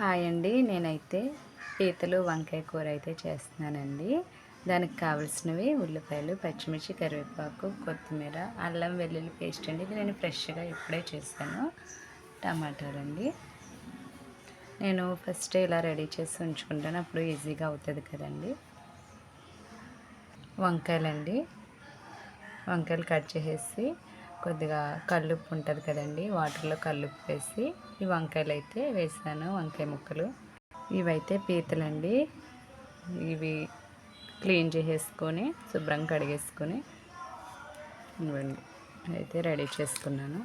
Hi అండి. నేనైతే పీతలు వంకాయ కూర అయితే చేస్తున్నానండి. దానికి కావాల్సినవి ఉల్లిపాయలు పచ్చిమిర్చి కరివేపాకు కొత్తిమీర అల్లం వెల్లుల్లి పేస్ట్ అండి. ఇది నేను ఫ్రెష్గా ఇప్పుడే చేశాను. టమాటాలండి. నేను ఫస్ట్ ఇలా రెడీ చేసి ఉంచుకుంటాను. అప్పుడు ఈజీగా అవుతుంది కదండి. వంకాయలండి. వంకాయలు కట్ చేసేసి కొద్దిగా కల్లుప్పు ఉంటుంది కదండి వాటర్లో కల్లుప్పు వేసి ఈ వంకాయలు అయితే వేసాను వంకాయ ముక్కలు. ఇవైతే పీతలండి. ఇవి క్లీన్ చేసేసుకొని శుభ్రంగా కడిగేసుకొని ఇవ్వండి. అయితే రెడీ చేసుకున్నాను.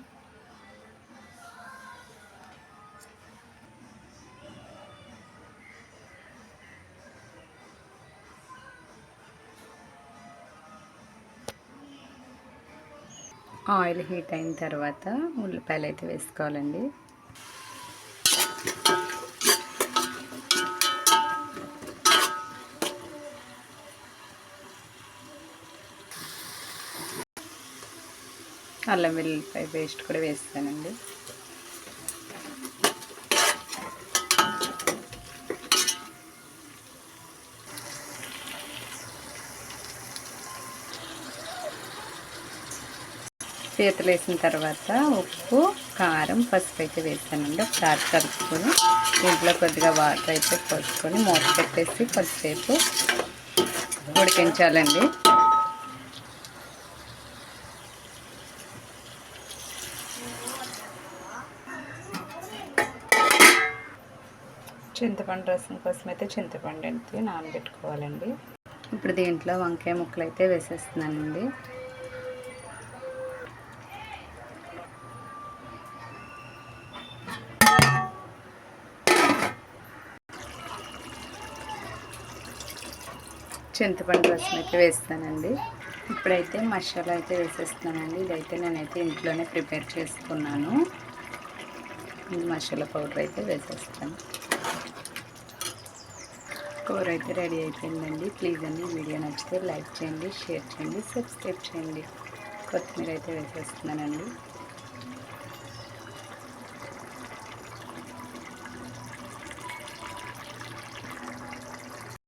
ఆయిల్ హీట్ అయిన తర్వాత ఉల్లిపాయలు అయితే వేసుకోవాలండి. అల్లం వెల్లుల్లిపాయ పేస్ట్ కూడా వేస్తానండి. చేతులు వేసిన తర్వాత ఉప్పు కారం పసుపు అయితే వేసానండి. ఒకసారి కలుపుకొని దీంట్లో కొద్దిగా వాటర్ అయితే పోసుకొని మూత పెట్టేసి కొద్దిసేపు ఉడికించాలండి. చింతపండు రసం కోసం అయితే చింతపండు అయితే నానబెట్టుకోవాలండి? ఇప్పుడు దీంట్లో వంకాయ ముక్కలు అయితే వేసేస్తున్నానండి. చింతపండు రసం అయితే వేస్తానండి. ఇప్పుడైతే మసాలా అయితే వేసేస్తున్నానండి. ఇదైతే నేనైతే ఇంట్లోనే ప్రిపేర్ చేసుకున్నాను. మసాలా పౌడర్ అయితే వేసేస్తాను. కూర అయితే రెడీ అయిపోయిందండి. ప్లీజ్ అండి వీడియో నచ్చితే లైక్ చేయండి షేర్ చేయండి సబ్స్క్రైబ్ చేయండి. కొత్తిమీర అయితే వేసేస్తున్నానండి.